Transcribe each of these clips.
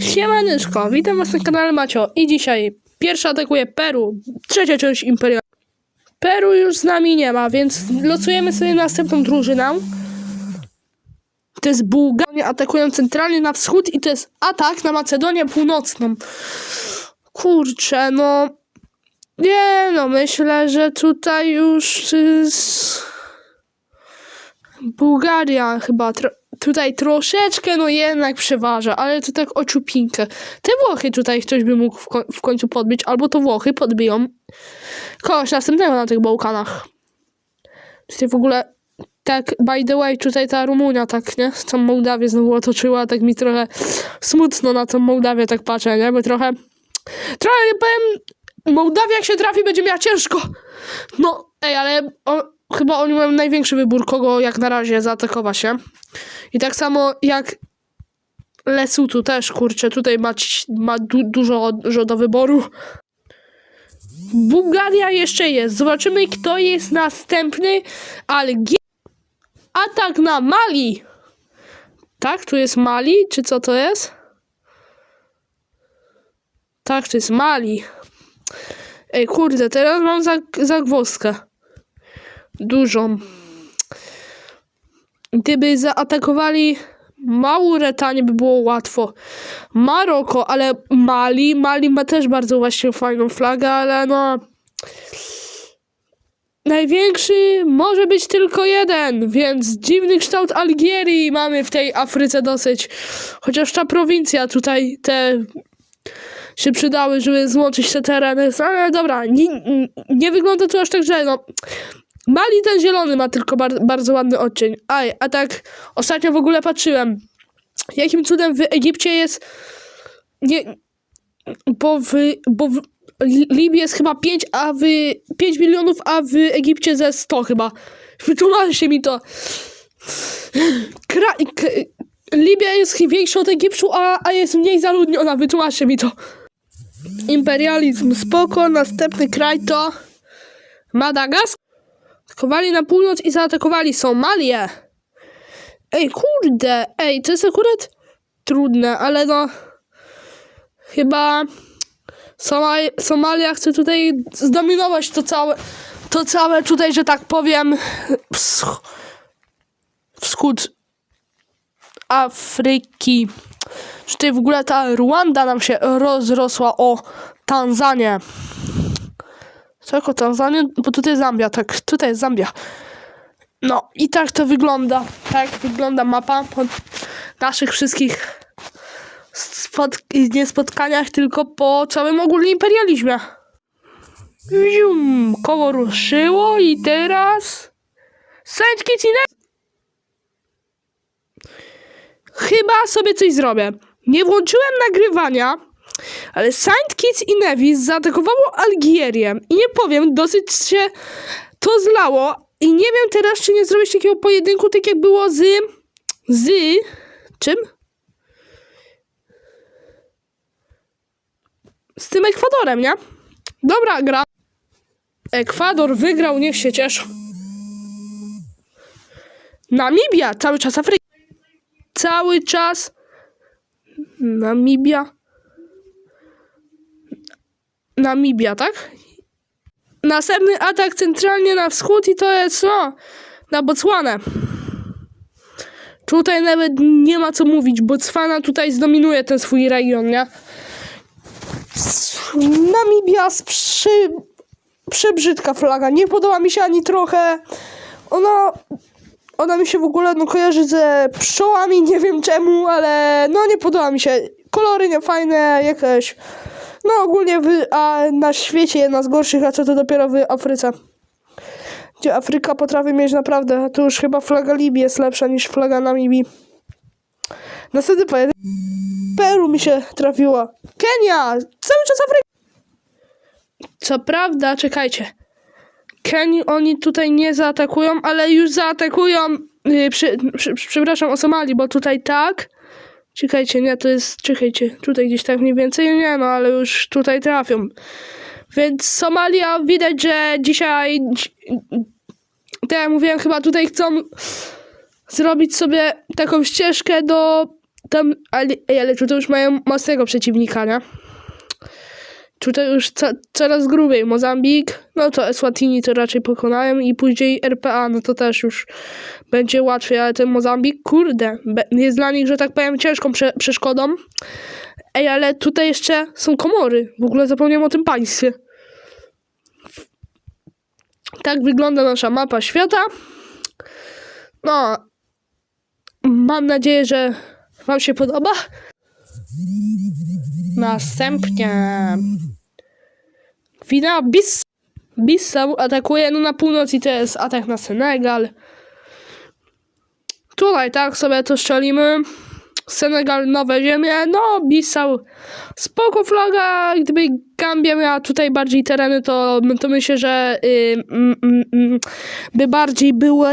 Siemaneczko, witam was na kanale Macio i dzisiaj pierwsza atakuje Peru, trzecia część Imperium. Peru już z nami nie ma, więc losujemy sobie następną drużynę. To jest Bułgaria, atakują centralnie na wschód i to jest atak na Macedonię Północną. Kurczę, no... Nie, no myślę, że tutaj już... s- Bułgaria chyba tro- tutaj troszeczkę, no jednak przeważa, ale to tak o. Te Włochy tutaj ktoś by mógł w, w końcu podbić, albo to Włochy podbiją kogoś następnego na tych Bałkanach. Tutaj w ogóle, tak, by the way, tutaj ta Rumunia, tak, nie? Tą Mołdawię znowu otoczyła, tak mi trochę smutno na tą Mołdawię tak patrzę, nie? Bo trochę, trochę, nie powiem, Mołdawia jak się trafi, będzie miała ciężko. No, ej, ale chyba oni mają największy wybór, kogo jak na razie zaatakować się. I tak samo jak Lesutu też, kurczę, tutaj ma, ma du, dużo, dużo do wyboru. Bułgaria jeszcze jest. Zobaczymy, kto jest następny. Algier... Atak na Mali. Tak, tu jest Mali, czy co to jest? Tak, to jest Mali. Ej, kurde, teraz mam zag- zagwozdkę. Dużą. Gdyby zaatakowali Mauretanię by było łatwo. Maroko, ale Mali, Mali ma też bardzo właśnie fajną flagę, ale no... Największy może być tylko jeden, więc dziwny kształt Algierii mamy w tej Afryce dosyć. Chociaż ta prowincja tutaj te się przydały, żeby złączyć te tereny, ale dobra, nie, nie wygląda to aż tak źle, no. Mali ten zielony ma tylko bar bardzo ładny odcień. Aj, a tak ostatnio w ogóle patrzyłem. Jakim cudem w Egipcie jest. Nie. Bo w. Bo w Li- Libii jest chyba 5, a w 5 milionów, a w Egipcie ze 100 chyba. Wytłumaczcie mi to. Kra Libia jest większa od Egiptu, a, a jest mniej zaludniona. Wytłumaczcie mi to. Imperializm spoko. Następny kraj to Madagaskar. Atakowali na północ i zaatakowali Somalię. Ej, kurde, ej, to jest akurat trudne, ale no. Chyba Somali Somalia chce tutaj zdominować to całe, to całe tutaj, że tak powiem, wsch wschód Afryki. Że tutaj w ogóle ta Ruanda nam się rozrosła o Tanzanię. Tylko Tanzanię, bo tutaj Zambia, tak, tutaj jest Zambia. No i tak to wygląda. Tak wygląda mapa po naszych wszystkich spot nie spotkaniach, tylko po całym ogólnym imperializmie. Zium, koło ruszyło i teraz... Saint Kitts Chyba sobie coś zrobię. Nie włączyłem nagrywania, ale Saint Kitts i Nevis zaatakowało Algierię i nie powiem, dosyć się to zlało i nie wiem teraz, czy nie zrobić takiego pojedynku, tak jak było z... z... czym? Z tym Ekwadorem, nie? Dobra gra. Ekwador wygrał, niech się cieszą. Namibia, cały czas Afryka. Cały czas Namibia. Namibia, tak? Następny atak centralnie na wschód i to jest no, na Botswanę. Tutaj nawet nie ma co mówić. Botswana tutaj zdominuje ten swój region, nie? Namibia z przy... przebrzydka flaga. Nie podoba mi się ani trochę. Ona ona mi się w ogóle no, kojarzy ze pszczołami, nie wiem czemu, ale no nie podoba mi się. Kolory nie fajne, jakieś. No ogólnie w, a na świecie jedna z gorszych, a co to dopiero w Afryce. Gdzie Afryka potrafi mieć naprawdę, to już chyba flaga Libii jest lepsza niż flaga Namibii. Następny pojedynek. Peru mi się trafiła. Kenia! Cały czas Afryka. Co prawda, czekajcie. Kenii oni tutaj nie zaatakują, ale już zaatakują. Yy, przy, przy, przepraszam o Somalii, bo tutaj tak. Czekajcie, nie, to jest. Czekajcie, tutaj gdzieś tak mniej więcej. Nie, no, ale już tutaj trafią. Więc Somalia widać, że dzisiaj. Tak jak mówiłem, chyba tutaj chcą zrobić sobie taką ścieżkę do tam, ale, ale tutaj już mają mocnego przeciwnika, nie? Tutaj już co, coraz grubiej. Mozambik, no to Eswatini to raczej pokonają i później RPA, no to też już będzie łatwiej, ale ten Mozambik, kurde, jest dla nich, że tak powiem, ciężką prze- przeszkodą. Ej, ale tutaj jeszcze są komory. W ogóle zapomniałem o tym państwie. Tak wygląda nasza mapa świata. No, mam nadzieję, że Wam się podoba. Następnie Gwina Bis Bissau atakuje no na północ i to jest atak na Senegal. Tutaj tak sobie to strzelimy. Senegal, nowe ziemie. No, Bissau, spoko flaga. Gdyby Gambia miała tutaj bardziej tereny, to, to myślę, że y, mm, mm, mm, by bardziej były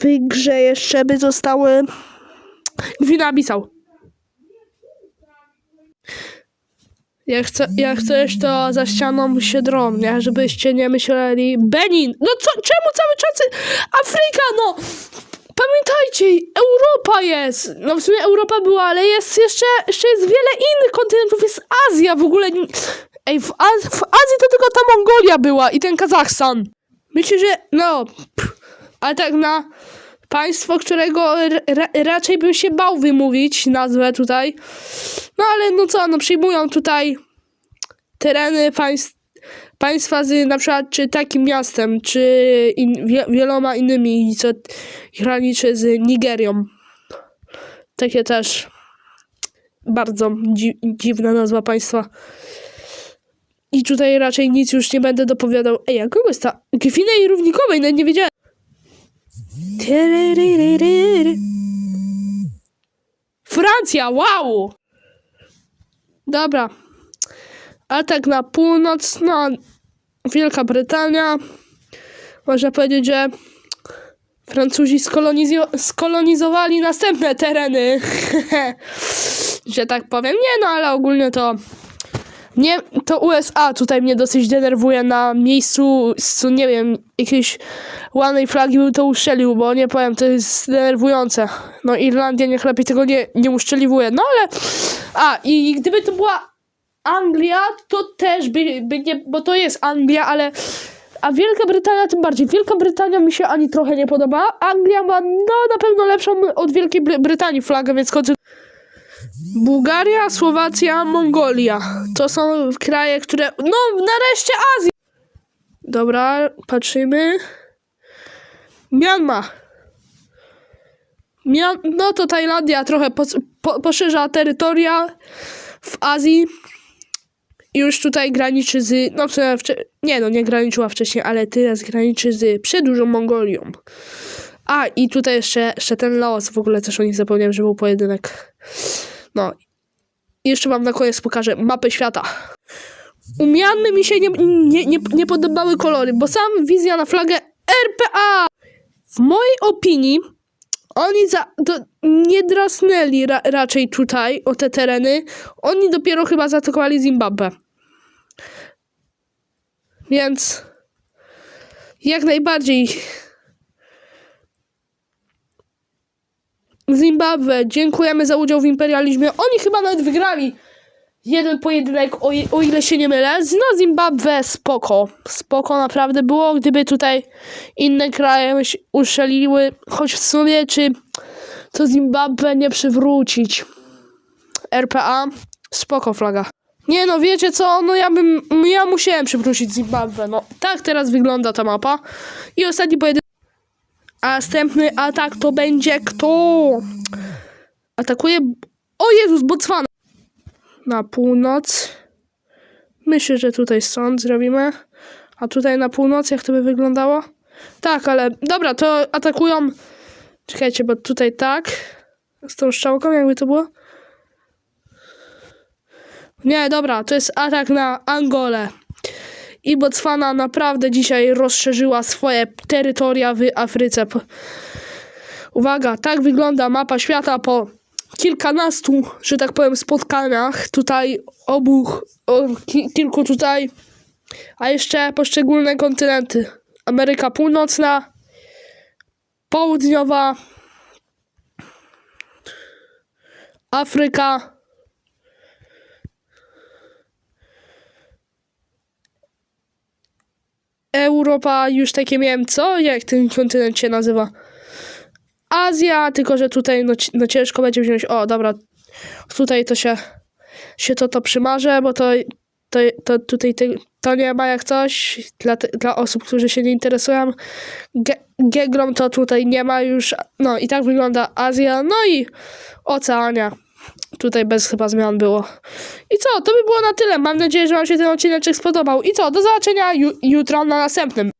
w grze jeszcze by zostały Gwina Bissau. Jak, chce, jak chcesz, to za ścianą się drom, nie? Żebyście nie myśleli. Benin! No co, czemu cały czas Afryka, no! Pamiętajcie, Europa jest! No w sumie Europa była, ale jest jeszcze, jeszcze jest wiele innych kontynentów, jest Azja w ogóle. Ej, w, Az w Azji to tylko ta Mongolia była i ten Kazachstan. Myślę, że no, pff, ale tak na państwo, którego ra raczej bym się bał wymówić nazwę tutaj. No ale no co, no przyjmują tutaj tereny państw, państwa z na przykład czy takim miastem, czy in, wie, wieloma innymi, co graniczy z Nigerią. Takie też bardzo dzi dziwna nazwa państwa. I tutaj raczej nic już nie będę dopowiadał. Ej, jak kogo jest ta? Gwinej Równikowej, nawet nie wiedziałem. Francja, wow! Dobra. Atak na północ, no, Wielka Brytania. Można powiedzieć, że Francuzi skolonizo- skolonizowali następne tereny. że tak powiem. Nie no, ale ogólnie to. Nie, to USA tutaj mnie dosyć denerwuje na miejscu, co nie wiem, jakiejś ładnej flagi by to uszczelił, bo nie powiem, to jest denerwujące. No Irlandia niech lepiej tego nie, nie uszczeliwuje. No ale, a i gdyby to była Anglia, to też by, by nie, bo to jest Anglia, ale a Wielka Brytania tym bardziej. Wielka Brytania mi się ani trochę nie podoba. Anglia ma no na pewno lepszą od Wielkiej Bry- Brytanii flagę, więc kończy Bułgaria, Słowacja, Mongolia. To są kraje, które. No, nareszcie Azja! Dobra, patrzymy. Myanmar. Mian no to Tajlandia trochę pos- po poszerza terytoria w Azji. I już tutaj graniczy z. No, nie, no nie graniczyła wcześniej, ale teraz graniczy z przedłużą Mongolią. A, i tutaj jeszcze, jeszcze ten Laos. W ogóle też o nich zapomniałem, że był pojedynek. No. Jeszcze wam na koniec pokażę mapę świata. U Mianmy mi się nie, nie, nie, nie podobały kolory, bo sam wizja na flagę RPA. W mojej opinii oni za, do, nie drasnęli ra, raczej tutaj o te tereny. Oni dopiero chyba zaatakowali Zimbabwe. Więc jak najbardziej Zimbabwe, dziękujemy za udział w imperializmie. Oni chyba nawet wygrali jeden pojedynek, o, o ile się nie mylę. No Zimbabwe spoko. Spoko naprawdę było, gdyby tutaj inne kraje się uszczeliły. Choć w sumie, czy to Zimbabwe nie przywrócić. RPA, spoko flaga. Nie no, wiecie co, no ja bym, ja musiałem przywrócić Zimbabwe, no. Tak teraz wygląda ta mapa. I ostatni pojedynek. A następny atak to będzie kto? Atakuje. O Jezus, Botswana! Na północ. Myślę, że tutaj stąd zrobimy. A tutaj na północ, jak to by wyglądało? Tak, ale dobra, to atakują. Czekajcie, bo tutaj tak. Z tą strzałką, jakby to było. Nie, dobra, to jest atak na Angolę. I Botswana naprawdę dzisiaj rozszerzyła swoje terytoria w Afryce. Uwaga, tak wygląda mapa świata po kilkunastu, że tak powiem, spotkaniach. Tutaj obu, kilku tutaj, a jeszcze poszczególne kontynenty. Ameryka Północna, Południowa, Afryka. Europa, już takie miałem, co? Jak ten kontynent się nazywa? Azja, tylko że tutaj no, no ciężko będzie wziąć. O, dobra. Tutaj to się, się to, to przymarzę, bo to, to, to tutaj te, to nie ma jak coś. Dla, te- dla osób, którzy się nie interesują. Ge, Gegrom to tutaj nie ma już. No i tak wygląda Azja. No i Oceania. Tutaj bez chyba zmian było. I co? To by było na tyle. Mam nadzieję, że Wam się ten odcinek spodobał. I co? Do zobaczenia ju jutro na następnym.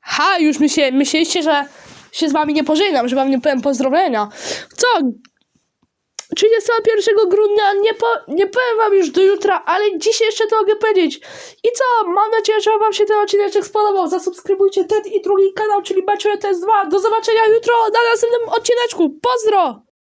Ha, już myślę, myśleliście, że się z wami nie pożegnam, że wam nie powiem pozdrowienia. Co? 31 grudnia nie, po, nie powiem wam już do jutra, ale dzisiaj jeszcze to mogę powiedzieć. I co? Mam nadzieję, że wam się ten odcinek spodobał. Zasubskrybujcie ten i drugi kanał, czyli Bachelor Test 2. Do zobaczenia jutro na następnym odcineczku. Pozdro!